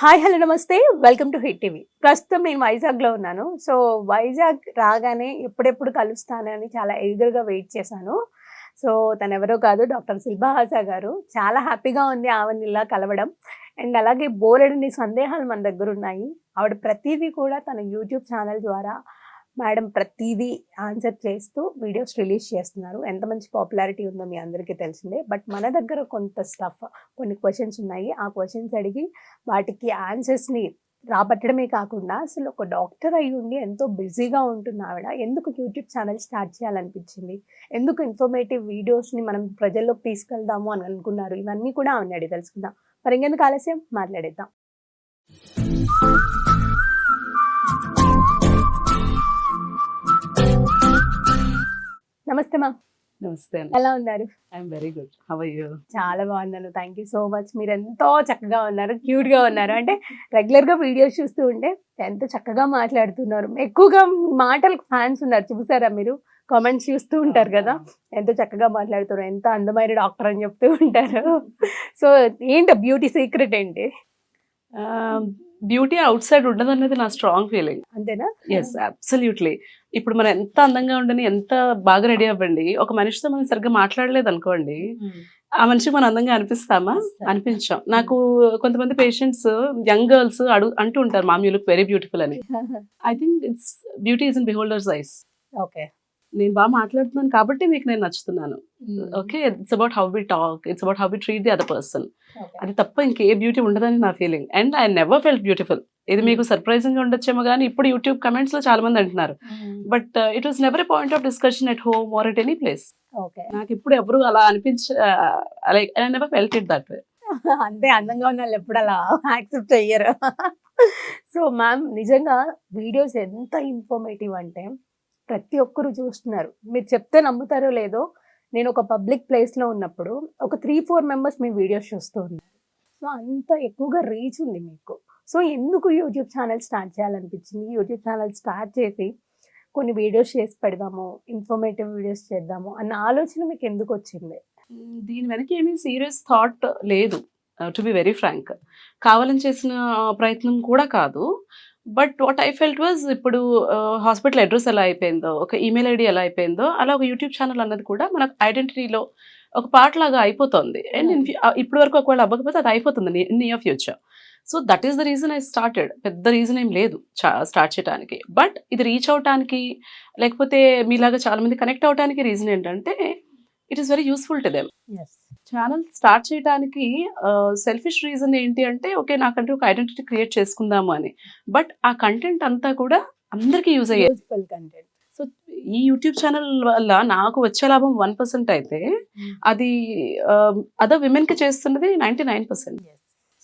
Hi hello నమస్తే. Welcome to Hit TV. ప్రస్తుతం నేను వైజాగ్లో ఉన్నాను. సో వైజాగ్ రాగానే ఎప్పుడెప్పుడు కలుస్తానని చాలా ఎదురుగా వెయిట్ చేశాను. సో తను ఎవరో కాదు డాక్టర్ శిల్బాహాసా గారు. చాలా హ్యాపీగా ఉంది ఆవిడని ఇలా కలవడం. అండ్ అలాగే బోలెడని సందేహాలు మన దగ్గర ఉన్నాయి. ఆవిడ ప్రతిదీ కూడా తన యూట్యూబ్ ఛానల్ ద్వారా మేడం ప్రతిదీ ఆన్సర్ చేస్తూ వీడియోస్ రిలీజ్ చేస్తున్నారు. ఎంత మంచి పాపులారిటీ ఉందో మీ అందరికీ తెలిసిందే. బట్ మన దగ్గర కొంత స్టఫ్ కొన్ని క్వశ్చన్స్ ఉన్నాయి. ఆ క్వశ్చన్స్ అడిగి వాటికి ఆన్సర్స్ని రాబట్టడమే కాకుండా అసలు ఒక డాక్టర్ అయి ఉండి ఎంతో బిజీగా ఉంటుంది ఆవిడ ఎందుకు యూట్యూబ్ ఛానల్ స్టార్ట్ చేయాలనిపించింది? ఎందుకు ఇన్ఫర్మేటివ్ వీడియోస్ని మనం ప్రజల్లోకి తీసుకెళ్దాము అని అనుకున్నారు? ఇవన్నీ కూడా ఆవిడ అడిగి తెలుసుకుందాం. మరి ఇంకెందుకు ఆలస్యం? మాట్లాడేద్దాం. నమస్తే మ్యామ్ నమస్తే ఎలా ఉన్నారు? I'm very good how you చాలా బాగున్నాను. థ్యాంక్ యూ సో మచ్ మీరు ఎంతో చక్కగా ఉన్నారు క్యూట్గా ఉన్నారు. అంటే రెగ్యులర్గా వీడియోస్ చూస్తూ ఉంటే ఎంత చక్కగా మాట్లాడుతున్నారు. ఎక్కువగా మీ మాటలకు ఫ్యాన్స్ ఉన్నారు. చూసారా మీరు? కామెంట్స్ చూస్తూ ఉంటారు కదా. ఎంతో చక్కగా మాట్లాడుతున్నారు. ఎంత అందమైన డాక్టర్ అని చెప్తూ ఉంటారు. సో ఏంటి బ్యూటీ సీక్రెట్ ఏంటి? బ్యూటీ అవుట్ సైడ్ ఉండదు అనేది నా స్ట్రాంగ్ ఫీలింగ్. అంతేనా? ఎస్ అబ్సల్యూట్లీ ఇప్పుడు మనం ఎంత అందంగా ఉండని ఎంత బాగా రెడీ అవ్వండి. ఒక మనిషితో మనం సరిగ్గా మాట్లాడలేదు అనుకోండి ఆ మనిషికి మనం అందంగా అనిపిస్తామా? అనిపించాం. నాకు కొంతమంది పేషెంట్స్ యంగ్ గర్ల్స్ అడుగు అంటూ ఉంటారు ma'am you look very beautiful అని. I think it's beauty is in beholder's eyes okay నేను బాగా మాట్లాడుతున్నాను కాబట్టి మీకు నేను నచ్చుతున్నాను. Okay it's about how we talk it's about how we treat the other person అది తప్ప ఇంకే బ్యూటీ ఉండదని నా feeling and I never felt beautiful ఇది మీకు సర్ప్రైజింగ్గా ఉండొచ్చేమో కానీ ఇప్పుడు యూట్యూబ్ కమెంట్స్లో చాలా మంది అంటున్నారు but it was never a point of discussion at home or at any place okay నాకు ఇప్పుడు ఎవరు అలా అనిపించ like I never felt it that way అంతే అందంగా ఉన్న వాళ్ళు ఎప్పుడు అలా యాక్సెప్ట్ చెయ్యరు. సో మ్యామ్ నిజంగా వీడియోస్ ఎంత ఇన్ఫర్మేటివ్ అంటే ప్రతి ఒక్కరు చూస్తున్నారు. మీరు చెప్తే నమ్ముతారో లేదో నేను ఒక పబ్లిక్ ప్లేస్లో ఉన్నప్పుడు ఒక త్రీ ఫోర్ మెంబర్స్ మీ వీడియోస్ చూస్తూ ఉన్నారు. సో అంత ఎక్కువగా రీచ్ ఉంది మీకు. సో ఎందుకు యూట్యూబ్ ఛానల్ స్టార్ట్ చేయాలనిపించింది? యూట్యూబ్ ఛానల్ స్టార్ట్ చేసి కొన్ని వీడియోస్ చేసి పెడదాము ఇన్ఫర్మేటివ్ వీడియోస్ చేద్దాము అన్న ఆలోచన మీకు ఎందుకు వచ్చింది? దీని వెనక ఏమీ సీరియస్ థాట్ లేదు టు బి వెరీ ఫ్రాంక్. కావాలని చేసిన ప్రయత్నం కూడా కాదు. But what I felt was ఇప్పుడు హాస్పిటల్ అడ్రస్ ఎలా అయిపోయిందో ఒక ఈమెయిల్ ఐడి ఎలా అయిపోయిందో అలా ఒక యూట్యూబ్ ఛానల్ అన్నది కూడా మనకు ఐడెంటిటీలో ఒక పార్ట్ లాగా అయిపోతుంది. అండ్ ఇప్పటి వరకు ఒకవేళ అవ్వకపోతే అది అయిపోతుంది in near future so that is the reason I started పెద్ద రీజన్ ఏం లేదు స్టార్ట్ చేయడానికి బట్ ఇది రీచ్ అవటానికి లేకపోతే మీలాగా చాలా మంది కనెక్ట్ అవడానికి రీజన్ ఏంటంటే it is very useful to them channel start చేయడానికి సెల్ఫిష్ రీజన్ ఏంటి అంటే ఓకే నాకంటే ఒక ఐడెంటిటీ క్రియేట్ చేసుకుందాము అని. బట్ ఆ కంటెంట్ అంతా కూడా అందరికీ యూజ్ అయ్యేది కంటెంట్ సో ఈ యూట్యూబ్ ఛానల్ వల్ల నాకు వచ్చే లాభం వన్ పర్సెంట్ అయితే అది అదర్ విమెన్కి చేస్తున్నది ninety nine percent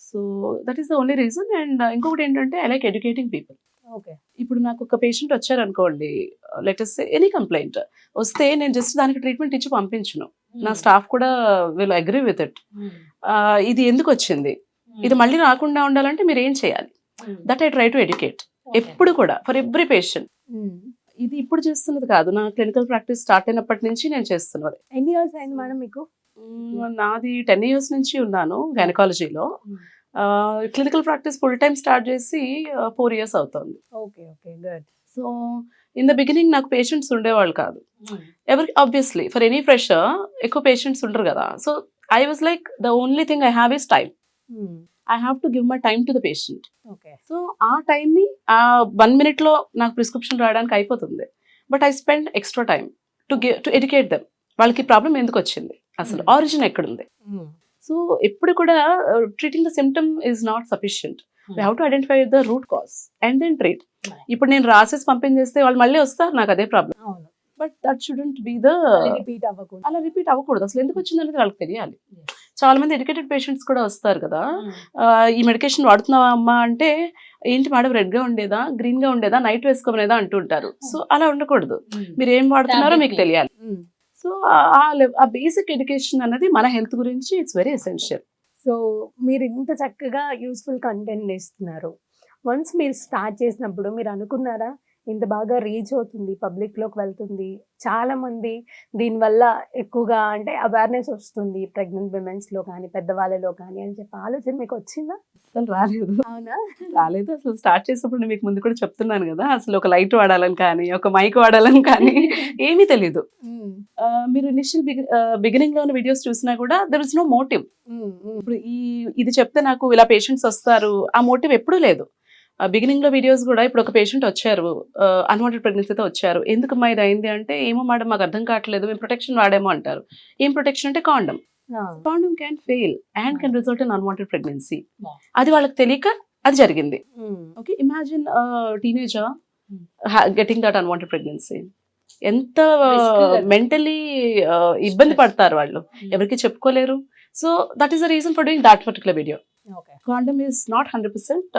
so that is the only reason and ఇంకొకటి ఏంటంటే I like educating people okay ఇప్పుడు నాకు ఒక పేషెంట్ వచ్చారనుకోండి లెటెస్ట్ ఎనీ కంప్లైంట్ వస్తే నేను జస్ట్ దానికి ట్రీట్మెంట్ ఇచ్చి పంపించును. నా స్టాఫ్ కూడా విల్ అగ్రీ విత్ ఇట్ ఇది ఎందుకు వచ్చింది? ఇది మళ్ళీ రాకుండా ఉండాలంటే మీరు ఏం చేయాలి? That I try to educate ఎప్పుడు కూడా ఫర్ ఎవ్రీ పేషెంట్ ఇది ఇప్పుడు చేస్తున్నది కాదు. నా క్లినికల్ ప్రాక్టీస్ స్టార్ట్ అయినప్పటి నుంచి నేను చేస్తున్నది. ఎన్ని ఇయర్స్ అయింది మేడం మీకు? మ్మ్, నాది టెన్ ఇయర్స్ నుంచి ఉన్నాను గైనకాలజీలో clinical practice full time start చేసి ఫోర్ ఇయర్స్ అవుతుంది. Okay okay good so in the beginning నాకు పేషెంట్స్ ఉండేవాళ్ళు కాదు. ఎవరికి ఆబ్వియస్లీ ఫర్ ఎనీ ఫ్రెషర్ ఎక్కువ పేషెంట్స్ ఉండరు కదా. So I was like the only thing I have is time I have to give my time to the patient okay so ఆ టైంని ఆ వన్ మినిట్లో నాకు ప్రిస్క్రిప్షన్ రాయడానికి అయిపోతుంది. But I spend extra time to give to educate them వాళ్ళకి problem ఎందుకు వచ్చింది? అసలు Hmm. ఆరిజిన్ ఎక్కడుంది? సో ఎప్పుడు కూడా treating the symptom is not sufficient we have to identify the root cause and then treat. ఇప్పుడు నేను రాసేసి పంపించేస్తే వాళ్ళు మళ్ళీ వస్తారు నాకు అదే problem but that shouldn't be the repeat అవ్వకుండా అలా రిపీట్ అవ్వకూడదు. అసలు ఎందుకు వచ్చింది అనేది వాళ్ళకి తెలియాలి. చాలా మంది ఎడ్యుకేటెడ్ పేషెంట్స్ కూడా వస్తారు కదా. ఆ, ఈ మెడికేషన్ వాడుతున్నావా అమ్మా అంటే ఏంటి మేడం రెడ్గా ఉండేదా గ్రీన్గా ఉండేదా నైట్ వేసుకోమనేదా? అంటుంటారు. సో అలా ఉండకూడదు. మీరు ఏం వాడుతున్నారో మీకు తెలియాలి. సో ఆ బేసిక్ ఎడ్యుకేషన్ అనేది మన హెల్త్ గురించి ఇట్స్ వెరీ ఎసెన్షియల్ సో మీరు ఇంత చక్కగా యూస్ఫుల్ కంటెంట్ ఇస్తున్నారు. వన్స్ మీరు స్టార్ట్ చేసినప్పుడు మీరు అనుకున్నారా? ఇంత బాగా రీచ్ అవుతుంది పబ్లిక్లోకి వెళ్తుంది. చాలా మంది దీనివల్ల ఎక్కువగా అంటే అవేర్నెస్ వస్తుంది ప్రెగ్నెంట్ విమెన్స్లో కానీ పెద్దవాళ్ళలో కానీ అని చెప్పి. ఆలోచన మీకు వచ్చిందా? అసలు రాలేదు. అవునా? రాలేదు. అసలు స్టార్ట్ చేసినప్పుడు మీకు ముందు కూడా చెప్తున్నాను కదా. అసలు ఒక లైట్ వాడాలని కానీ ఒక మైక్ వాడాలని కానీ ఏమీ తెలియదు మీరు ఇనిషియల్ బిగినింగ్లో ఉన్న వీడియోస్ చూసినా కూడా దర్ ఇస్ నో మోటివ్ ఇప్పుడు ఈ ఇది చెప్తే నాకు ఇలా పేషెంట్స్ వస్తారు. ఆ మోటివ్ ఎప్పుడూ లేదు. బిగినింగ్లో వీడియోస్ కూడా ఇప్పుడు ఒక పేషెంట్ వచ్చారు అన్వాంటెడ్ ప్రెగ్నెన్సీతో వచ్చారు. ఎందుకమ్మా ఇది అయింది అంటే ఏమో మేడం మాకు అర్థం కావట్లేదు మేము ప్రొటెక్షన్ వాడేమో అంటారు. ఏం ప్రొటెక్షన్ అంటే condom condom can fail and can result in unwanted pregnancy. అది వాళ్ళకి తెలియక అది జరిగింది. Okay imagine teenager getting that unwanted pregnancy ఎంత. మెంటలీ ఇబ్బంది పడతారు వాళ్ళు. ఎవరికి చెప్పుకోలేరు. So that is the reason for doing that particular video condom is not hundred percent.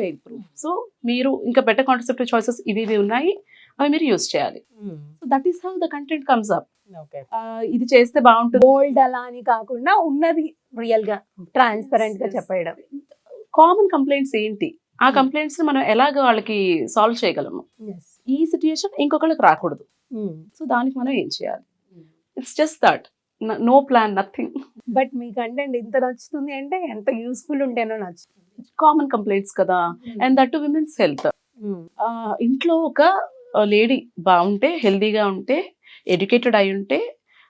Fail proof so మీరు ఇంకా బెటర్ కాన్సెప్ట్ చాయిసెస్ ఇవి ఇవి ఉన్నాయి అవి మీరు యూస్ చేయాలి. So that is how the content comes up okay. ఇది చేస్తే బాగుంటుంది. బోల్డ్ అలా అని కాకుండా ఉన్నది రియల్గా ట్రాన్స్పరెంట్గా. చెప్పడం కామన్ కంప్లైంట్స్ ఏంటి? ఆ Hmm. కంప్లైంట్స్ని మనం ఎలాగ వాళ్ళకి సాల్వ్ చేయగలము? ఈ సిచ్యుయేషన్ ఇంకొకళ్ళకి రాకూడదు. సో దానికి మనం ఏం చేయాలి? It's just that no plan nothing but me content ఇంత నచ్చుతుంది అంటే ఎంత యూస్ఫుల్ ఉంటేనో నచ్చుతుంది. కామన్ కంప్లైంట్స్ కదా. And that to women's health ఇంట్లో ఒక లేడీ బాగుంటే హెల్దీగా ఉంటే ఎడ్యుకేటెడ్ అయి ఉంటే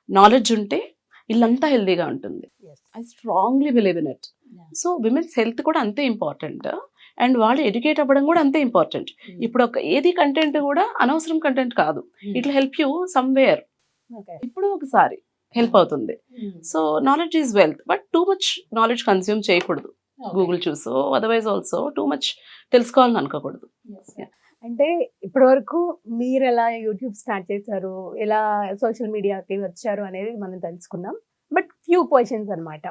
నాలెడ్జ్ ఉంటే ఇల్లంతా హెల్దీగా ఉంటుంది. I strongly believe in it. So women's health కూడా అంతే ఇంపార్టెంట్ అండ్ వాళ్ళు ఎడ్యుకేట్ అవ్వడం కూడా అంతే ఇంపార్టెంట్ ఇప్పుడు ఒక ఏది కంటెంట్ కూడా అనవసరం కంటెంట్ కాదు. It help you somewhere. ఇప్పుడు ఒకసారి హెల్ప్ అవుతుంది. So knowledge is wealth but too much knowledge consume చేయకూడదు. గూగుల్ చూసో అదర్వైజ్ ఆల్సో టూ మచ్ తెలుసుకోవాలని అనుకోకూడదు. అంటే ఇప్పటి వరకు మీరు ఎలా యూట్యూబ్ స్టార్ట్ చేశారు? ఎలా సోషల్ మీడియాకి వచ్చారు అనేది మనం తెలుసుకున్నాం బట్ ఫ్యూ క్వశ్చన్స్ అన్నమాట.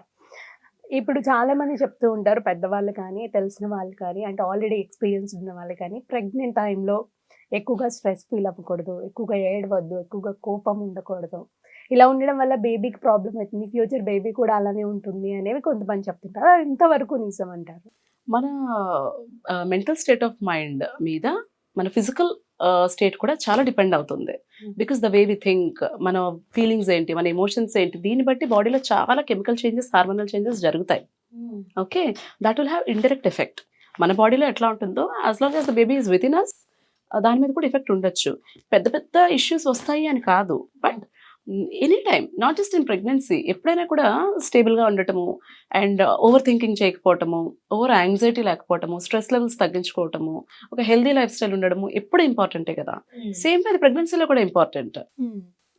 ఇప్పుడు చాలా మంది చెప్తూ ఉంటారు పెద్దవాళ్ళు కానీ తెలిసిన వాళ్ళు కానీ అంటే ఆల్రెడీ ఎక్స్పీరియన్స్ ఉన్న వాళ్ళు కానీ ప్రెగ్నెంట్ టైంలో ఎక్కువగా స్ట్రెస్ ఫీల్ అవ్వకూడదు ఎక్కువగా ఏడవద్దు ఎక్కువగా కోపం ఉండకూడదు. ఇలా ఉండడం వల్ల బేబీకి ప్రాబ్లం అవుతుంది. ఫ్యూచర్ బేబీ కూడా అలానే ఉంటుంది అనేవి కొంతమంది చెప్తుంటారు. ఇంతవరకు నిజం అంటారు. మన మెంటల్ స్టేట్ ఆఫ్ మైండ్ మీద మన ఫిజికల్ స్టేట్ కూడా చాలా డిపెండ్ అవుతుంది. Because the way we think మన ఫీలింగ్స్ ఏంటి మన ఎమోషన్స్ ఏంటి దీన్ని బట్టి బాడీలో చాలా కెమికల్ చేంజెస్ హార్మోనల్ చేంజెస్ జరుగుతాయి. Okay? That will have indirect effect. మన బాడీలో ఎట్లా ఉంటుందో as long as the baby is within us దాని మీద కూడా ఎఫెక్ట్ ఉండొచ్చు. పెద్ద పెద్ద ఇష్యూస్ వస్తాయి అని కాదు. But any time not just in pregnancy ఎప్పుడైనా కూడా స్టేబుల్గా ఉండటము అండ్ ఓవర్ థింకింగ్ చేయకపోవటము ఓవర్ యాంగ్జైటీ లేకపోవటము స్ట్రెస్ లెవెల్స్ తగ్గించుకోవటము ఒక హెల్దీ లైఫ్ స్టైల్ ఉండడము ఎప్పుడు ఇంపార్టెంటే కదా. సేమ్ అది ప్రెగ్నెన్సీలో కూడా ఇంపార్టెంట్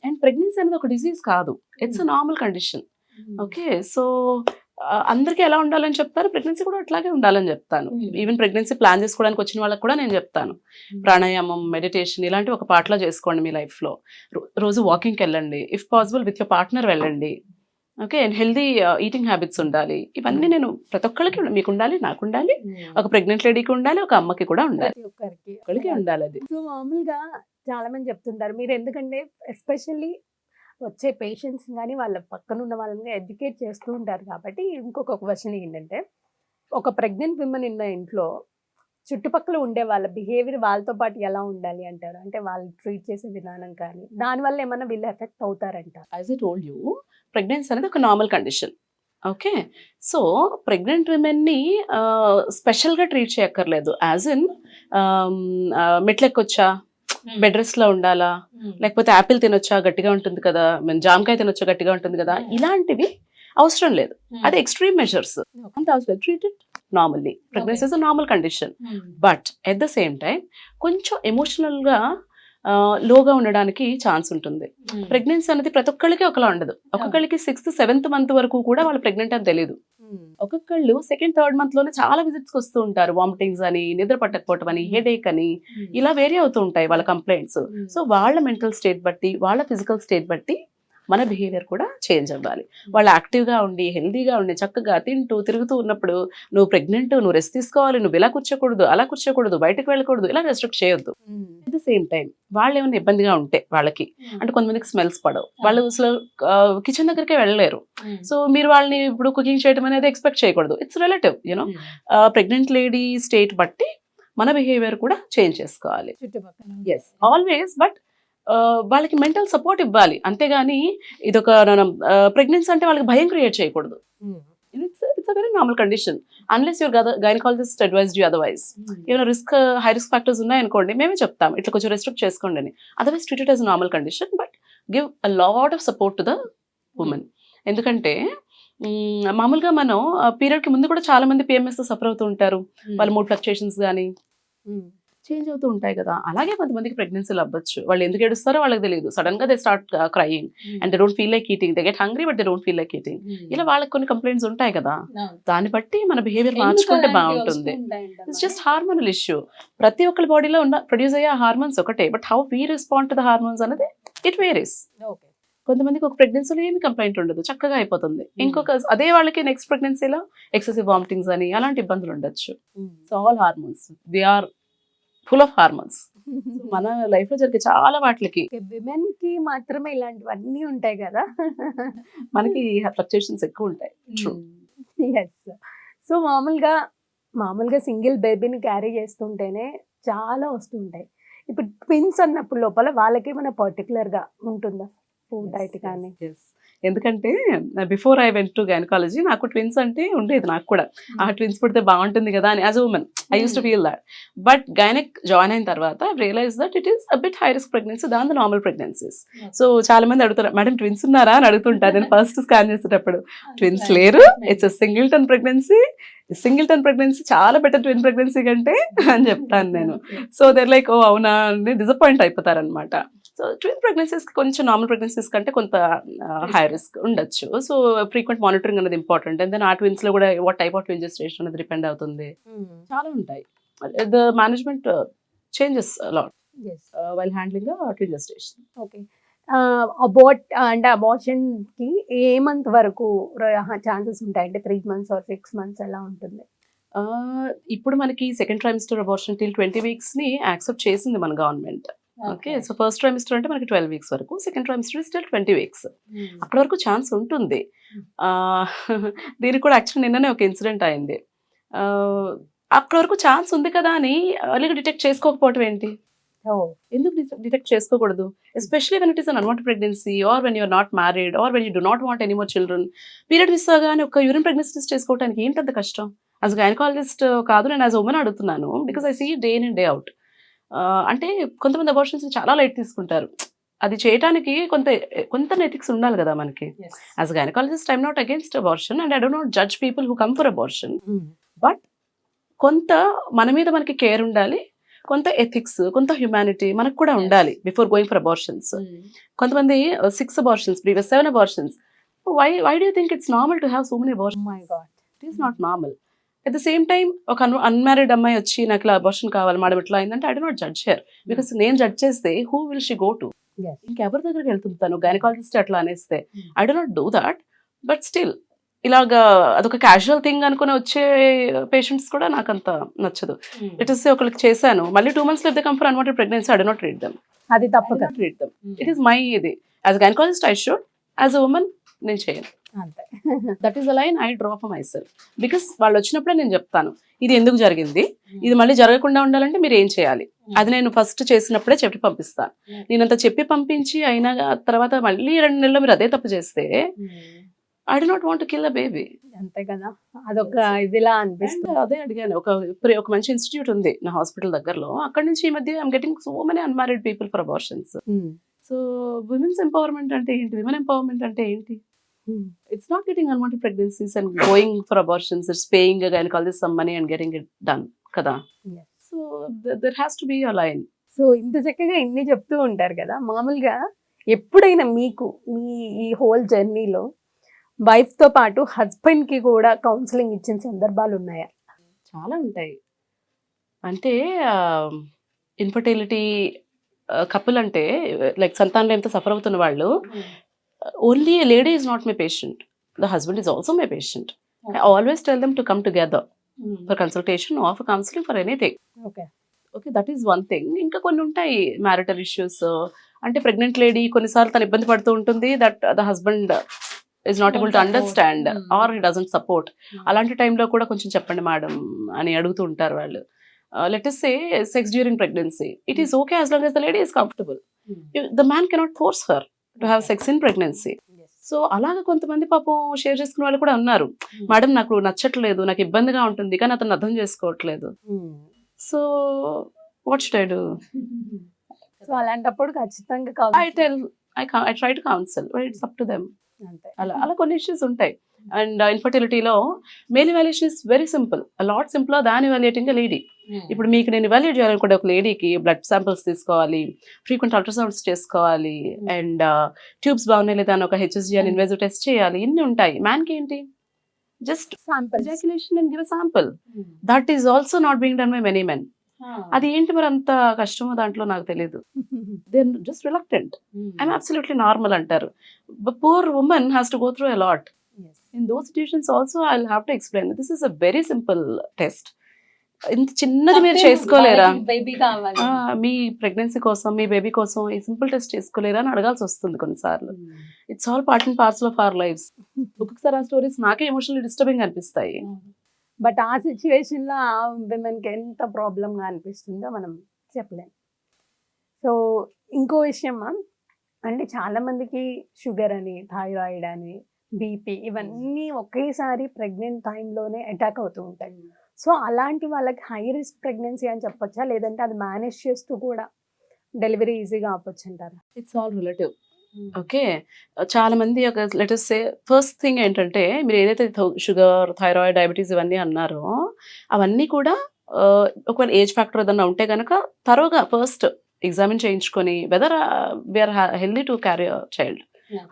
అండ్ ప్రెగ్నెన్సీ అనేది ఒక డిసీజ్ కాదు. It's a normal condition okay so అందరికీ ఎలా ఉండాలని చెప్తారు? ప్రెగ్నెన్సీ కూడా అట్లాగే ఉండాలని చెప్తాను. ఈవెన్ ప్రెగ్నెన్సీ ప్లాన్ చేసుకోవడానికి వచ్చిన వాళ్ళకి కూడా నేను చెప్తాను. ప్రాణాయామం మెడిటేషన్ ఇలాంటి ఒక పాటలో చేసుకోండి మీ లైఫ్లో రోజు వాకింగ్కి వెళ్ళండి. If possible with your partner వెళ్ళండి. Okay and healthy eating habits ఉండాలి. ఇవన్నీ నేను ప్రతి ఒక్కరికి మీకు ఉండాలి నాకు ఉండాలి. ఒక ప్రెగ్నెంట్ లేడీకి ఉండాలి ఒక అమ్మకి కూడా ఉండాలి. ఒక్కరికి. ఒక్కరికి ఉండాలి అది. సో మామూలుగా చాలా మంది చెప్తుంటారు. మీరు ఎందుకంటే ఎస్పెషల్లీ వచ్చే పేషెంట్స్ కానీ వాళ్ళ పక్కన ఉన్న వాళ్ళని ఎడ్యుకేట్ చేస్తూ ఉంటారు కాబట్టి ఇంకొక క్వశ్చన్ ఏంటంటే ఒక ప్రెగ్నెంట్ విమెన్ ఉన్న ఇంట్లో చుట్టుపక్కల ఉండే వాళ్ళ బిహేవియర్ వాళ్ళతో పాటు ఎలా ఉండాలి అంటారు? అంటే వాళ్ళు ట్రీట్ చేసే విధానం కానీ దానివల్ల ఏమైనా వీళ్ళు effect అవుతారంట? As it told you pregnancy అనేది ఒక normal condition okay so pregnant విమెన్ని స్పెషల్గా ట్రీట్ చేయక్కర్లేదు. యాజ్ ఇన్ మెట్లెక్కొచ్చా? బెడ్ రెస్ట్లో ఉండాలా? లేకపోతే యాపిల్ తినొచ్చా? గట్టిగా ఉంటుంది కదా. జామకాయ తినొచ్చా? గట్టిగా ఉంటుంది కదా. ఇలాంటివి అవసరం లేదు. అది ఎక్స్ట్రీమ్ మెజర్స్ అంత అవసరం treated normally pregnancy is normal condition but at the same time కొంచెం ఎమోషనల్గా లోగా ఉండడానికి ఛాన్స్ ఉంటుంది. ప్రెగ్నెన్సీ అనేది ప్రతి ఒక్కళ్ళకి ఒకలా ఉండదు. ఒక్కొక్కళ్ళకి సిక్స్త్ సెవెంత్ మంత్ వరకు కూడా వాళ్ళు ప్రెగ్నెంట్ అని తెలియదు ఒక్కొక్కళ్ళు సెకండ్ థర్డ్ మంత్లోనే చాలా విజిట్స్ వస్తూ ఉంటారు. వామిటింగ్స్ అని నిద్ర పట్టకపోవటం అని హెడేక్ అని ఇలా వేరే అవుతూ ఉంటాయి వాళ్ళ కంప్లైంట్స్ సో వాళ్ళ మెంటల్ స్టేట్ బట్టి వాళ్ళ ఫిజికల్ స్టేట్ బట్టి మన బిహేవియర్ కూడా చేంజ్ అవ్వాలి. వాళ్ళు యాక్టివ్గా ఉండి హెల్దీగా ఉండి చక్కగా తింటూ తిరుగుతూ ఉన్నప్పుడు నువ్వు ప్రెగ్నెంట్ నువ్వు రెస్ట్ తీసుకోవాలి నువ్వు ఇలా కూర్చోకూడదు అలా కూర్చోకూడదు బయటకు వెళ్ళకూడదు ఇలా రెస్ట్రిక్ట్ చేయొద్దు. అట్ ద సేమ్ టైం వాళ్ళు ఏమైనా ఇబ్బందిగా ఉంటే వాళ్ళకి అంటే కొంతమందికి స్మెల్స్ పడవు. వాళ్ళు అసలు కిచెన్ దగ్గరికే వెళ్ళలేరు. సో మీరు వాళ్ళని ఇప్పుడు కుకింగ్ చేయడం అనేది ఎక్స్పెక్ట్ చేయకూడదు. It's relative you know pregnant lady state బట్టి మన బిహేవియర్ కూడా చేంజ్ చేసుకోవాలి. ఎస్ ఆల్వేస్ బట్ వాళ్ళకి మెంటల్ సపోర్ట్ ఇవ్వాలి. అంతేగాని ఇదొక ప్రెగ్నెన్సీ అంటే వాళ్ళకి భయం క్రియేట్ చేయకూడదు. It's it's a very normal condition unless your gynaecologist advise you otherwise ఏమైనా రిస్క్ హై రిస్క్ ఫ్యాక్టర్స్ ఉన్నాయనుకోండి మేమే చెప్తాం. ఇట్లా కొంచెం రెస్ట్రిక్ట్ చేసుకోండి అని otherwise treated as normal condition but give a lot of support to the woman ఎందుకంటే మామూలుగా మనం పీరియడ్కి ముందు కూడా చాలా మంది పిఎంఎస్తో సఫర్ అవుతూ ఉంటారు. వాళ్ళ మూడ్ ఫ్లక్చుయేషన్స్ కానీ చేంజ్ అవుతూ ఉంటాయి కదా. అలాగే కొంతమందికి ప్రెగ్నెన్సీలు అవ్వచ్చు. వాళ్ళు ఎందుకు ఏడుస్తారో వాళ్ళకి తెలియదు సడన్గా they start crying and they don't feel like eating they get hungry but they don't feel like eating ఇలా వాళ్ళకి కొన్ని కంప్లైంట్స్ ఉంటాయి కదా. దాన్ని బట్టి మన బిహేవియర్ మార్చుకుంటే బాగుంటుంది. ఇట్స్ జస్ట్ హార్మోనల్ ఇష్యూ ప్రతి ఒక్కరి బాడీలో ఉన్న ప్రొడ్యూస్ అయ్యే హార్మోన్స్ ఒకటే. But how we respond to the hormones అనేది ఇట్ వేరీస్ కొంతమందికి ఒక ప్రెగ్నెన్సీలో ఏమి కంప్లైంట్ ఉండదు. చక్కగా అయిపోతుంది. ఇంకొక అదే వాళ్ళకి నెక్స్ట్ ప్రెగ్నెన్సీలో ఎక్సెసివ్ వామిటింగ్స్ అని అలాంటి ఇబ్బందులు ఉండొచ్చు. So all hormones they are full of hormones మన లైఫ్లో జరిగే చాలా వాటికి విమెన్కి మాత్రమే ఇలాంటివన్నీ ఉంటాయి కదా? మనకి ఫ్లక్చుయేషన్స్ ఎక్కువ ఉంటాయి. సో మామూలుగా మామూలుగా సింగిల్ బేబీని క్యారీ చేస్తుంటేనే చాలా వస్తుంటాయి. ఇప్పుడు ట్విన్స్ అన్నప్పుడు లోపల వాళ్ళకి ఏమైనా పర్టికులర్గా ఉంటుందా? ఫుడ్ డైట్ కానీ. ఎందుకంటే before I went to gynaecology నాకు ట్విన్స్ అంటే ఉండేది నాకు కూడా. ఆ ట్విన్స్ పుడితే బాగుంటుంది కదా అని as woman I used to feel that but gynaec join అయిన తర్వాత realise that it is a bit high risk pregnancy than the normal pregnancies so చాలా మంది అడుగుతారు మేడం ట్విన్స్ ఉన్నారా? అని అడుగుతుంటారు. నేను ఫస్ట్ స్కాన్ చేసేటప్పుడు. ట్విన్స్ లేరు. It's a singleton pregnancy singleton pregnancy చాలా బెటర్ ట్విన్ ప్రెగ్నెన్సీ కంటే అని చెప్తాను నేను. సో దర్ లైక్ ఓ అవునా అని డిసప్పాయింట్ అయిపోతారనమాట సో ట్విన్ ప్రెగ్నెన్సీస్ కొంచెం నార్మల్ ప్రెగ్నెన్సీస్ కంటే కొంత హై రిస్క్ ఉండొచ్చు. సో ఫ్రీక్వెంట్ మానిటరింగ్ అనేది ఇంపార్టెంట్ అండ్ దెన్ ఆ ట్విన్స్లో కూడా what type of twin gestation అనేది డిపెండ్ అవుతుంది. చాలా ఉంటాయి. The management changes lot while handling twin gestation okay abort అంటే అబార్షన్కి ఏ మంత్ వరకు ఛాన్సెస్ ఉంటాయి? అంటే three months or six months ఎలా ఉంటుంది? ఇప్పుడు మనకి second trimester abortion till twenty వీక్స్ని accept చేసింది మన government okay. So first trimester అంటే మనకి ట్వెల్వ్ వీక్స్ వరకు. Second trimester still twenty weeks. అక్కడ వరకు ఛాన్స్ ఉంటుంది. ఆ, దీనికి కూడా యాక్చువల్లీ నిన్ననే ఒక ఇన్సిడెంట్ అయింది. ఆ, అక్కడ వరకు ఛాన్స్ ఉంది కదా అని అర్లీగా డిటెక్ట్ చేసుకోకపోవటం ఏంటి? ఎందుకు డిటెక్ట్ చేసుకోకూడదు? Especially when it is an unwanted pregnancy or when you're not married or when you do not want any more children period miss అవగానే ఒక యూరిన్ ప్రెగ్నెన్సీ టెస్ట్ చేసుకోవడానికి ఏంటంత కష్టం? యాజ్ గైనకాలజిస్ట్ కాదు నేను యాజ్ ఉమెన్ అడుగుతున్నాను. Because I see day in day out అంటే కొంతమంది అబార్షన్స్ చాలా లైట్ తీసుకుంటారు. అది చేయడానికి కొంత కొంత నెటిక్స్ ఉండాలి కదా మనకి. As gynaecologist I'm not against abortion and I don't not judge people who come for abortion కొంత మన మీద మనకి కేర్ ఉండాలి కొంత ఎథిక్స్ కొంత హ్యుమానిటీ మనకు కూడా ఉండాలి బిఫోర్ గోయింగ్ ఫర్ అబార్షన్స్ కొంతమంది six abortions previous seven abortions why why do think it's normal to have so many abortion my god it is not normal at the same time ఒక unmarried అమ్మాయి వచ్చి నాకు ఇలా అబార్షన్ కావాలి madam ఇట్లా అయిందంటే I do not judge her because నేను జడ్జ్ చేస్తే who will she go to ఇంకెవరి దగ్గరికి వెళ్తుంటాను గైనకాలజిస్ట్ అట్లా అనేస్తే. I do not do that but still ఇలాగా అదొక క్యాజువల్ థింగ్ అనుకుని వచ్చే పేషెంట్స్ కూడా నాకు అంత నచ్చదు. ఇట్ ఇస్ ఒకరికి చేశాను. మళ్ళీ టూ మంత్స్లో come for unwanted pregnancy I do not treat them అది తప్పు కదా treat them it is my ఇది. As gynaecologist I should as a woman నేను చేయను. అంతే. That is line I draw for myself because వాళ్ళు వచ్చినప్పుడే నేను చెప్తాను ఇది ఎందుకు జరిగింది? ఇది మళ్ళీ జరగకుండా ఉండాలంటే మీరు ఏం చేయాలి? అది నేను ఫస్ట్ చేసినప్పుడే చెప్పి పంపిస్తాను. నేనంత చెప్పి పంపించి అయినా తర్వాత మళ్ళీ రెండు నెలలు మీరు అదే తప్పు చేస్తే I do not want kill a baby అంతే కదా. అదొక ఇదిలా అనిపిస్తుంది. అదే అడిగాను ఒక ఇప్పుడు ఒక మంచి ఇన్స్టిట్యూట్ ఉంది నా హాస్పిటల్ దగ్గరలో. అక్కడ నుంచి ఈ మధ్య I'm getting so many unmarried people for abortions so women's empowerment అంటే ఏంటి? విమెన్ ఎంపవర్మెంట్ అంటే ఏంటి? It's not getting unwanted pregnancies and going for abortions it's paying a gynecologist some money and getting it done కదా Yes. so th- there has to be a line so ఇంత చక్కగా ఇన్ని చెప్తూ ఉంటారు కదా మామూలుగా ఎప్పుడైనా మీకు మీ ఈ హోల్ జర్నీలో వైఫ్తో పాటు హస్బెండ్కి కూడా కౌన్సిలింగ్ ఇచ్చిన సందర్భాలు ఉన్నాయా చాలా ఉంటాయి అంటే ఇన్ఫర్టిలిటీ కపుల్ అంటే లైక్ సంతానంతో సఫర్ అవుతున్న వాళ్ళు only lady is not my patient the husband is also my patient I always tell them to come together for consultation or for counselling for anything okay okay that is one thing ఇంకా కొన్ని ఉంటాయి marital issues అంటే pregnant lady కొన్నిసార్లు తను ఇబ్బంది పడుతూ ఉంటుంది that the husband is not able to understand. Or he doesn't support అలాంటి టైంలో కూడా కొంచెం చెప్పండి మేడం అని అడుగుతూ ఉంటారు వాళ్ళు. Let us say sex during pregnancy it is okay as long as the lady is comfortable the man cannot force her to have sex in pregnancy so అలాగ కొంతమంది పాపం షేర్ చేసుకునే వాళ్ళు కూడా ఉన్నారు. మేడం నాకు నచ్చట్లేదు నాకు ఇబ్బందిగా ఉంటుంది కానీ అతను అర్థం చేసుకోవట్లేదు. So what should I do so అలాంటప్పుడు ఖచ్చితంగా I tell I I try to counsel it's up to them అలా అలా కొన్ని ఇష్యూస్ ఉంటాయి. And ఇన్ఫర్టిలిటీలో male evaluation is very simple lot simple దాని ఇవాల్యుయేటింగ్ లేడీ ఇప్పుడు మీకు నేను ఇవాల్యుయేట్ చేయాలనుకుంటే ఒక లేడీకి బ్లడ్ శాంపిల్స్ తీసుకోవాలి ఫ్రీక్వెంట్ అల్ట్రాసౌండ్స్ చేసుకోవాలి అండ్ ట్యూబ్స్ బాగున్నాయి లేదా అని ఒక హెచ్ఎస్జి అని ఇన్వెజివ్ టెస్ట్ చేయాలి. ఇన్ని ఉంటాయి. మ్యాన్కి ఏంటి? Just sample ejaculation and give sample that is also not being done by many men అది ఏంటి మరి అంత కష్టమో దాంట్లో నాకు తెలియదు they just reluctant I'm absolutely normal అంటారు. Poor woman has to go through a lot in those situations also I have to explain this is a very simple test ఇంత చిన్నది మీరు చేసుకోలేరా? బేబీ కావాలి. మీ ప్రెగ్నెన్సీ కోసం మీ బేబీ కోసం ఈ simple test చేసుకోలేరా అని అడగాల్సి వస్తుంది కొన్నిసార్లు. It's all part and parcel of our life ఒక్కొక్కసారి ఆ స్టోరీస్ నాకే ఎమోషనల్ డిస్టర్బింగ్ అనిపిస్తాయి. బట్ ఆ సిచ్యువేషన్లో ఆ women కి ఎంత ప్రాబ్లమ్గా అనిపిస్తుందో మనం చెప్పలేం. సో ఇంకో విషయం మ్యామ్ అంటే చాలా మందికి షుగర్ అని థైరాయిడ్ అని బీపీ ఇవన్నీ ఒకేసారి ప్రెగ్నెంట్ టైంలోనే అటాక్ అవుతూ ఉంటాయి. సో అలాంటి వాళ్ళకి హై రిస్క్ ప్రెగ్నెన్సీ అని చెప్పొచ్చా? లేదంటే అది మేనేజ్ చేస్తూ కూడా డెలివరీ ఈజీగా అవ్వచ్చు అంటారా ఇట్స్ ఆల్ రిలేటివ్. ఓకే. చాలా మంది ఒక లెటర్స్ సే ఫస్ట్ థింగ్ ఏంటంటే మీరు ఏదైతే షుగర్ థైరాయిడ్ డయాబెటీస్ ఇవన్నీ అన్నారో అవన్నీ కూడా ఒకవేళ ఏజ్ ఫ్యాక్టర్ ఏదన్నా ఉంటే కనుక తరోగా ఫస్ట్ ఎగ్జామిన్ చేయించుకొని whether we are healthy to carry child.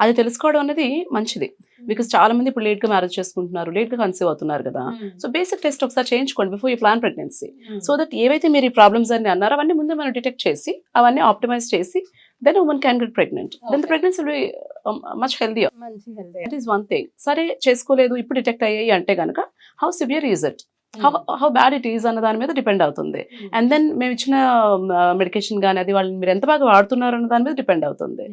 అది తెలుసుకోవడం అనేది మంచిది. బికాస్ చాలా మంది ఇప్పుడు లేట్గా మ్యారేజ్ చేసుకుంటున్నారు లేట్గా కన్సీవ్ అవుతున్నారు కదా. సో బేసిక్ టెస్ట్ ఒకసారి చేయించుకోండి before you plan pregnancy so that ఏవైతే మీరు ఈ ప్రాబ్లమ్స్ అన్ని అన్నారో అవన్నీ ముందే మనం డిటెక్ట్ చేసి అవన్నీ ఆప్టిమైజ్ చేసి then woman can get pregnant then. Pregnancy will much health that is one thing సరే చేసుకోలేదు ఇప్పుడు డిటెక్ట్ అయ్యాయి అంటే కనుక how severe is it how how bad it is అన్న దాని మీద డిపెండ్ అవుతుంది. అండ్ దెన్ మేము ఇచ్చిన మెడికేషన్ కానీ అది వాళ్ళని మీరు ఎంత బాగా వాడుతున్నారు అన్న దాని మీద డిపెండ్ అవుతుంది.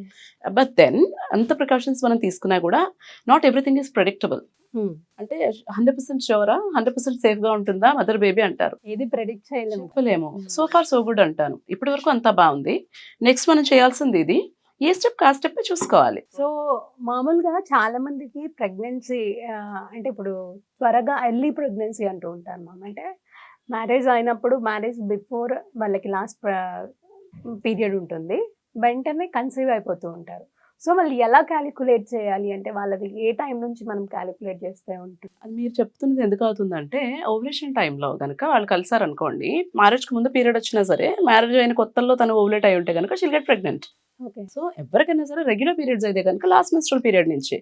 బట్ దెన్ అంత ప్రికాషన్స్ మనం తీసుకున్నా కూడా నాట్ ఎవ్రీథింగ్ ఈస్ ప్రెడిక్టబుల్ అంటే హండ్రెడ్ పర్సెంట్ షోరా హండ్రెడ్ పర్సెంట్ సేఫ్గా ఉంటుందా? మదర్ బేబీ అంటారు. ఏది ప్రెడిక్ట్ చేయలేము. సో ఫార్ సో గుడ్ అంటాను. ఇప్పటి వరకు అంతా బాగుంది. నెక్స్ట్ మనం చేయాల్సింది ఇది. ఏ స్టెప్ కా స్టెప్ చూసుకోవాలి. సో మామూలుగా చాలా మందికి ప్రెగ్నెన్సీ అంటే ఇప్పుడు త్వరగా ఎర్లీ ప్రెగ్నెన్సీ అంటూ ఉంటారు మామ అంటే మ్యారేజ్ అయినప్పుడు మ్యారేజ్ బిఫోర్ వాళ్ళకి లాస్ట్ పీరియడ్ ఉంటుంది. వెంటనే కన్సీవ్ అయిపోతూ ఉంటారు. సో వాళ్ళు ఎలా క్యాలిక్యులేట్ చేయాలి? అంటే వాళ్ళది ఏ టైం నుంచి మనం క్యాలిక్యులేట్ చేస్తే ఉంటుంది? అది మీరు చెప్తున్నది ఎందుకు అవుతుందంటే ఓవలేషన్ టైంలో కనుక వాళ్ళు కలిసారనుకోండి మ్యారేజ్కి ముందు పీరియడ్ వచ్చినా సరే మ్యారేజ్ అయిన కొత్తల్లో తను ఓవలేట్ అయి ఉంటే కనుక she'll get pregnant okay. So ఎవరికైనా సరే రెగ్యులర్ పీరియడ్స్ అయితే కనుక లాస్ట్ మెన్స్ట్రల్ పీరియడ్ నుంచి.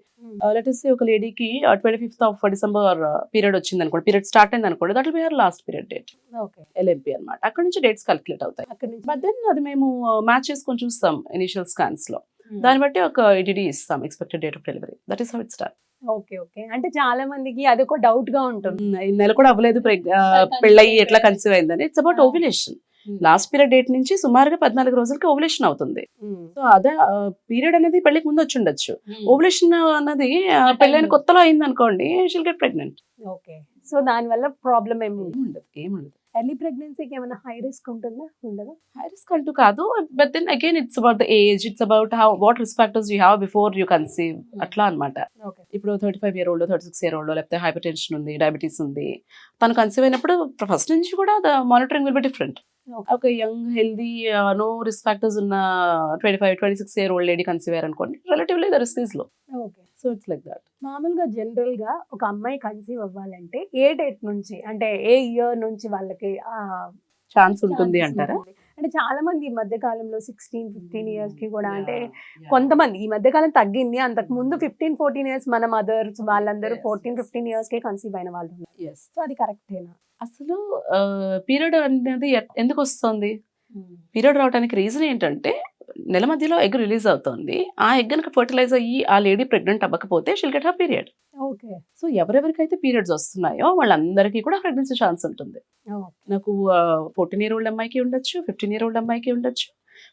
లెటెస్ ఒక లేడీకి twenty fifth of December period వచ్చింది అనుకోండి పీరియడ్ స్టార్ట్ అయింది అనుకోండి that will be our last period date okay LMP అనమాట అక్కడ నుంచి డేట్స్ క్యాలిక్యులేట్ అవుతాయి. అక్కడ నుంచి. బట్ దెన్ అది మేము మ్యాచ్ చేసుకొని చూస్తాం ఇనిషియల్ స్కాన్స్లో. దాన్ని బట్టి ఒక ఇడిడి ఇస్తాం expected date of delivery that is how it start okay okay అంటే చాలా మందికి అది ఒక డౌట్గా ఉంటుంది. ఈ నెల కూడా అవ్వలేదు పెళ్ళయి ఎట్లా కన్సీవ్ అయిందని. It's about ovulation last period date నుంచి సుమారుగా పద్నాలుగు రోజులకి ఓవ్యులేషన్ అవుతుంది. సో అదే పీరియడ్ అనేది పెళ్ళికి ముందు వచ్చి ఉండొచ్చు. ఓవ్యులేషన్ అన్నది ఆ, పెళ్ళైన కొత్తలో అయింది అనుకోండి she'll get pregnant okay so దాని వల్ల ప్రాబ్లం ఏమి ఏముండదు ఏముండదు. ఎర్లీ ప్రెగ్నెన్సీకి ఏమైనా హై రిస్క్ ఉంటుందా? ఉండదా? హై రిస్క్ అంటూ కాదు but then again it's about the age it's about how what risk factors you have before you conceive అట్లా అన్నమాట. ఓకే ఇప్పుడు thirty five year old thirty six year old లేకపోతే hypertension ఉంది diabetes ఉంది. తను conceive అయినప్పుడు first నుంచి కూడా the monitoring will be different. ఒక young healthy no risk factors ఉన్న twenty five twenty six year old lady conceive అయ్యారు అనుకోండి relatively the రిస్క్లో okay so it's like that మామూలుగా జనరల్గా ఒక అమ్మాయి కన్సీవ్ అవ్వాలంటే ఏ డేట్ నుంచి అంటే ఏ ఇయర్ నుంచి వాళ్ళకి ఆ ఛాన్స్ ఉంటుంది అంటారా? అంటే చాలా మంది ఈ మధ్య కాలంలో సిక్స్టీన్ ఫిఫ్టీన్ ఇయర్స్కి కూడా అంటే కొంతమంది ఈ మధ్య కాలం తగ్గింది. అంతకు ముందు ఫిఫ్టీన్ ఫోర్టీన్ ఇయర్స్ మన మదర్స్ వాళ్ళందరూ ఫోర్టీన్. ఫిఫ్టీన్ ఇయర్స్కి కన్సీవ్ అయిన వాళ్ళు సో అది కరెక్టేనా అసలు పీరియడ్ అనేది ఎందుకు వస్తుంది? పీరియడ్ రావడానికి రీజన్ ఏంటంటే నెల మధ్యలో ఎగ్ రిలీజ్ అవుతుంది. ఆ ఎగ్ కనుక ఫర్టిలైజ్ అయ్యి ఆ లేడీ ప్రెగ్నెంట్ అవ్వకపోతే she'll get her period okay. So ఎవరెవరికైతే periods వస్తున్నాయో వాళ్ళందరికీ కూడా ప్రెగ్నెన్సీ ఛాన్స్ ఉంటుంది. నాకు ఫోర్టీన్ ఇయర్ ఓల్డ్ అమ్మాయికి ఉండొచ్చు ఫిఫ్టీన్ ఇయర్ ఓల్డ్ అమ్మాయికి ఉండొచ్చు.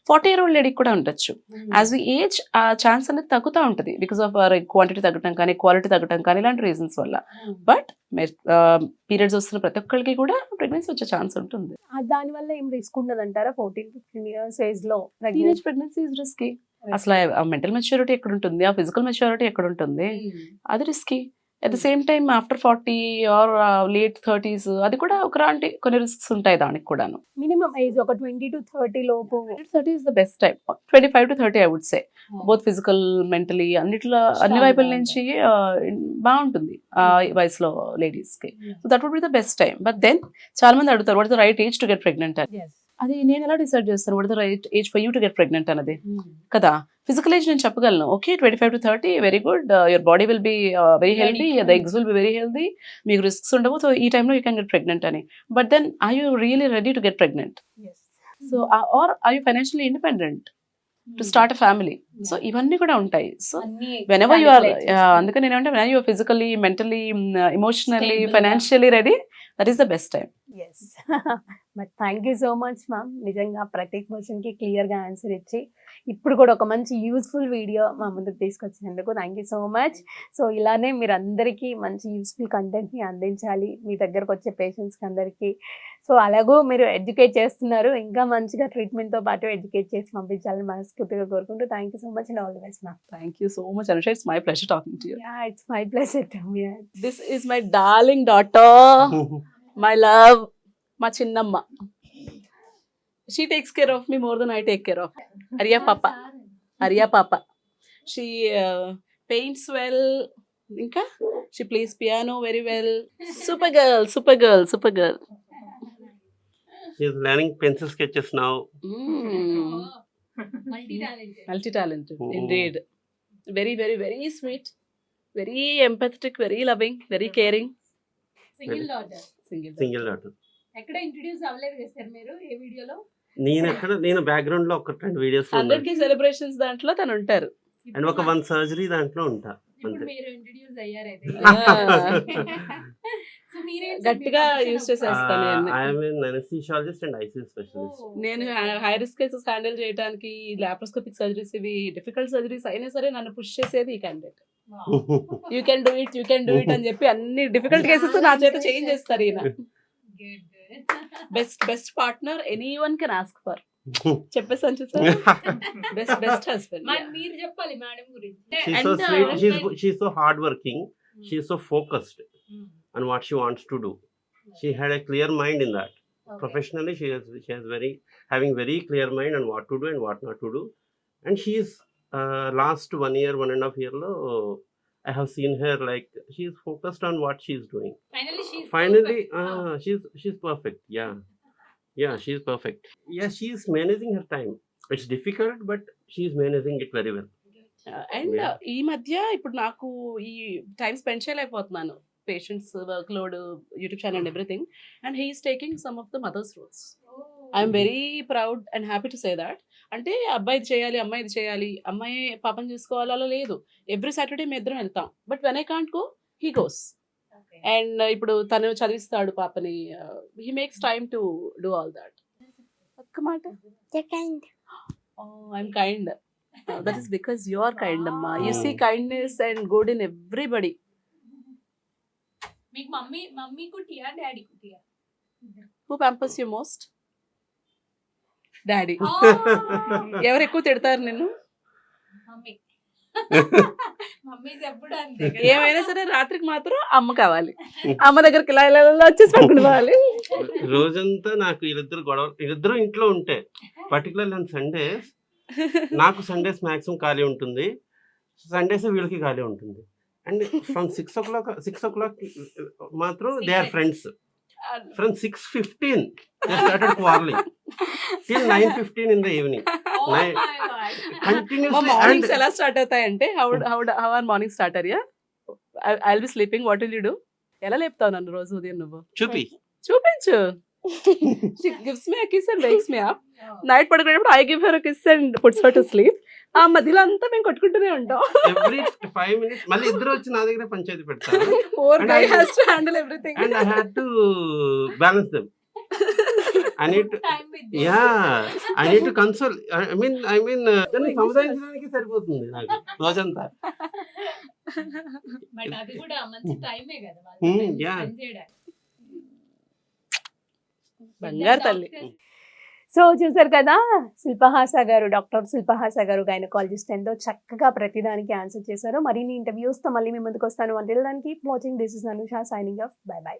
ఫార్టీ ఇయర్ ఓల్డ్ లేడీకి కూడా ఉండొచ్చు. యాజ్ వి ఏజ్ ఆ ఛాన్స్ అనేది తగ్గుతూ ఉంటుంది బికాస్ ఆఫ్ క్వాంటిటీ తగ్గడం కానీ క్వాలిటీ తగ్గడం కానీ ఇలాంటి రీజన్స్ వల్ల. బట్ పీరియడ్స్ వస్తున్న ప్రతి ఒక్కరికి కూడా ప్రెగ్నెన్సీ వచ్చే ఛాన్స్ ఉంటుంది. దాని వల్ల ఏం రిస్క్ ఉండదు అంటారా ఫోర్టీన్ ఫిఫ్టీన్ ఇయర్స్ ఏజ్లో టీనేజ్ ప్రెగ్నెన్సీ రిస్కీ అసలు మెంటల్ మెచ్యూరిటీ ఎక్కడ ఉంటుంది? ఆ ఫిజికల్ మెచ్యూరిటీ ఎక్కడ ఉంటుంది? అది risky at the same time after forty or late thirties అది కూడా ఒకలాంటి కొన్ని రిస్క్స్ ఉంటాయి దానికి కూడాను. మినిమం ఏజ్ ఒక ట్వంటీ టు థర్టీ లోపు. Thirty is the best time twenty five to thirty I would say both physical mentally అన్నిట్లో అన్ని వైపుల నుంచి ఆ, బాగుంటుంది ఆ వయసులో లేడీస్కి. So that would be the best time but then చాలా మంది అడుగుతారు what the right age to get pregnant అని. అది నేను ఎలా డిసైడ్ చేస్తాను? What the right age for you to get pregnant అన్నది. కదా? ఫిజికల్ ఏజ్ నేను చెప్పగలను. Okay twenty five to thirty very good your body will be very healthy. The eggs will be very healthy మీకు risks ఉండవు so ఈ టైంలో you can get pregnant అని. But then I you really ready to get pregnant so or I you financially independent to start a family so ఇవన్నీ కూడా ఉంటాయి. So whenever you are అందుకని నేనంటే when you're physically mentally గా. Financially ready that is the best time yes but thank you so much ma'am నిజంగా ప్రతి క్వశ్చన్కి కి క్లియర్గా ఆన్సర్ ఇచ్చి ఇప్పుడు కూడా ఒక మంచి యూస్ఫుల్ వీడియో మా ముందుకు తీసుకొచ్చినందుకు thank you so much so ఇలానే మీరు అందరికీ మంచి యూస్ఫుల్ కంటెంట్ని అందించాలి. మీ దగ్గరకు వచ్చే పేషెంట్స్కి అందరికీ. సో అలాగూ మీరు ఎడ్యుకేట్ చేస్తున్నారు. ఇంకా మంచిగా ట్రీట్మెంట్తో పాటు ఎడ్యుకేట్ చేసి పంపించాలని మనస్ఫూర్తిగా కోరుకుంటూ thank you so much and all the best ma'am thank you so much Anusha it's my pleasure talking to you yeah it's my plus this is my darling daughter my love మా చిన్నమ్మ. She takes care of me more than I take care of Aria పాప అరియా పాప she paints well ఇంకా she plays piano very well super girl super girl super girl learning pencil sketches now. Multi talented. Indeed very very very sweet very empathetic very loving very caring single daughter single single daughter ఎక్కడ introduce అవ్వలేదు కదా sir మీరు ఏ వీడియోలో? నేను ఎక్కడ నేను బ్యాక్గ్రౌండ్లో ఒక రెండు వీడియోస్ హండ్రెడ్కి సెలబ్రేషన్స్ దాంట్లో తను ఉంటారు. అండ్ ఒక వన్ సర్జరీ దాంట్లో ఉంటా అంతే. మీరు ఇంట్రడ్యూస్ అయ్యారైతే సో గట్టిగా యూస్ చేసేస్తాను నేను. హై రిస్క్ కేసెస్ హ్యాండిల్ చేయడానికి లాప్రోస్కోపిక్ సర్జరీస్ ఇవి డిఫికల్ట్ సర్జరీస్ అయినా సరే నన్ను పుష్ చేసేది ఈ candidate you can do it you can do it అని చెప్పి అన్ని డిఫికల్ట్ కేసెస్ నా చేత చేంజ్ చేస్తారు ఈయన. Best best partner anyone can ask for చెప్పేసాను చూసారు బెస్ట్ బెస్ట్ హస్బెండ్ మీరు చెప్పాలి మేడం గురించి she's so And, uh, sweet she's she's so hardworking she's so focused Hmm. on what she wants to do she had a clear mind in that professionally she has she has very having very clear mind on what to do and what not to do and she's uh, i have seen her like she's focused on what she's doing finally she finally uh, she's she's perfect yeah yeah she's perfect yeah she's managing her time it's difficult but she's managing it very well and. ఈ మధ్య ఇప్పుడు నాకు ఈ time spend చేయలేకపోతున్నాను patients workload YouTube channel and everything and he's taking some of the mothers roles I'm very proud and happy to say that అంటే అబ్బాయి ఇది చేయాలి అమ్మాయి ఇది చేయాలి అమ్మాయి పాపం చూసుకోవాలి అలా లేదు. ఎవ్రీ సాటర్డే మేము ఇద్దరం వెళ్తాం. But when I can't go he goes and ఇప్పుడు తను చదివిస్తాడు పాపని he makes time to do all that ఒక్క మాట? I'm kind that is because you are kind అమ్మా. You see. Kindness and good in everybody మీకు మమ్మీ మమ్మీ కుట్టియా daddy కుట్టియా who pampers you most daddy. ఎవరు ఎక్కువ తిడతారు నిన్ను? మమ్మీ. మమ్మీ ఎప్పుడు అంతే ఏమైనా సరే రాత్రికి మాత్రం అమ్మ కావాలి. అమ్మ దగ్గరికి ఇలా ఇలా ఇలా వచ్చేసి పడుకుని పోవాలి రోజంతా నాకు వీళ్ళిద్దరు గొడవ వీళ్ళిద్దరు ఇంట్లో ఉంటే పర్టికులర్ నేను సండేస్ నాకు సండేస్ మాక్సిమం ఖాళీ ఉంటుంది. సండేస్ వీళ్ళకి ఖాళీ ఉంటుంది. And from six o'clock six o'clock మాత్రం they are friends from six fifteen they started quarrelling till nine fifteen in the evening Oh mornings ఎలా start అవుతాయంటే how how how are morning start అయ్యా? I be sleeping what will you do ఎలా లేపుతావు నన్ను రోజు ఉదయం నువ్వు? చూపి. చూపించు. Gives me kiss and wakes me up night పడుకునేటప్పుడు I give her kiss and puts her to sleep ఆ మధ్యలో అంతా మేము కొట్టుకుంటూనే ఉంటాం. ఎవ్రీ ఫైవ్ మినిట్స్ మళ్ళీ ఇద్దరు వచ్చి నా దగ్గర పంచాయతీ పెడతారు. Four And guy I- has to handle everything and I had to balance them I need ya I need to console I mean I mean దాన్ని సముదాయించడానికి సరిపోతుంది నాకు రోజంతా. బట్ అది కూడా మంచి టైమే కదా వాళ్ళ Hmm, time yeah. spend చేయడానికి. బంగారు తల్లి. సో చూసారు కదా శిల్పహాస గారు డాక్టర్ శిల్పహాస గారు గైనకాలజిస్ట్ ఎంతో చక్కగా ప్రతిదానికి ఆన్సర్ చేశారు. మరిన్ని ఇంటర్వ్యూస్తో మళ్ళీ మీ ముందుకు వస్తాను. అంటే దానికి watching this is Anusha signing off bye bye